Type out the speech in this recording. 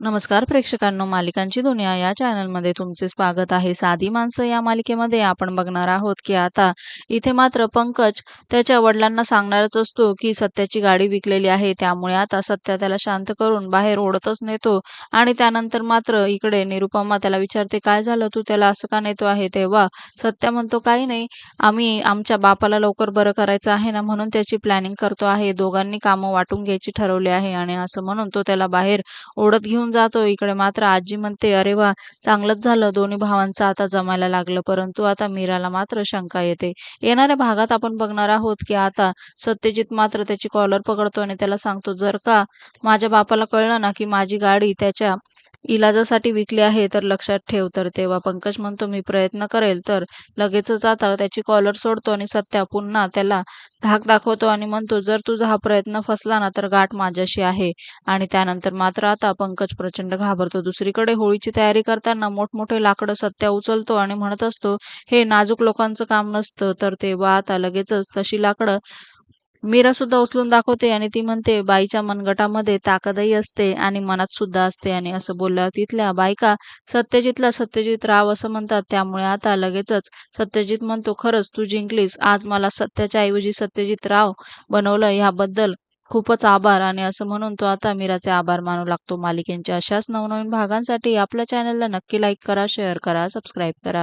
नमस्कार प्रेक्षकांनो मालिकांची दुनिया या चॅनलमध्ये तुमचे स्वागत आहे. साधी माणसं या मालिकेमध्ये आपण बघणार आहोत की आता इथे मात्र पंकज त्याच्या वडिलांना सांगणारच असतो की सत्याची गाडी विकलेली आहे त्यामुळे आता सत्या त्याला शांत करून बाहेर ओढतच नेतो आणि त्यानंतर मात्र इकडे निरुपमा त्याला विचारते काय झालं? तू त्याला असं का नेतो आहे? तेव्हा सत्या म्हणतो काही नाही आम्ही आमच्या बापाला लवकर बरं करायचं आहे ना म्हणून त्याची प्लॅनिंग करतो आहे. दोघांनी कामं वाटून घ्यायची ठरवली आहे आणि असं म्हणून तो त्याला बाहेर ओढत घेऊन जातो. इकडे मात्र आजी म्हणते अरे वा चांगलंच झालं. दोन्ही भावांचं आता जमायला लागलं. परंतु आता मीराला मात्र शंका येते. येणाऱ्या भागात आपण बघणार आहोत की आता सत्यजित मात्र त्याची कॉलर पकडतो आणि त्याला सांगतो जर का माझ्या बापाला कळलं ना की माझी गाडी त्याच्या इलाजासाठी विकली आहे तर लक्षात ठेव. तर तेव्हा पंकज म्हणतो मी प्रयत्न करेल. तर लगेचच आता त्याची कॉलर सोडतो आणि सत्या पुन्हा त्याला धाक दाखवतो आणि म्हणतो जर तुझा हा प्रयत्न फसला ना तर गाठ माझ्याशी आहे. आणि त्यानंतर मात्र आता पंकज प्रचंड घाबरतो. दुसरीकडे होळीची तयारी करताना मोठमोठे लाकडं सत्या उचलतो आणि म्हणत असतो हे नाजूक लोकांचं काम नसतं. तर तेव्हा आता लगेचच तशी लाकडं मीरा सुद्धा उचलून दाखवते आणि ती म्हणते बाईच्या मनगटामध्ये ताकदही असते आणि मनात सुद्धा असते. आणि असं बोलल्यावर तिथल्या बायका सत्यजितला सत्यजित राव असं म्हणतात त्यामुळे आता लगेचच सत्यजित म्हणतो खरंच तू जिंकलीस. आज मला सत्याच्या ऐवजी सत्यजित राव बनवलं ह्याबद्दल खूपच आभार. आणि असं म्हणून तो आता मीराचे आभार मानू लागतो. मालिकेच्या अशाच नवनवीन भागांसाठी आपल्या चॅनलला नक्की लाईक करा शेअर करा सबस्क्राईब करा.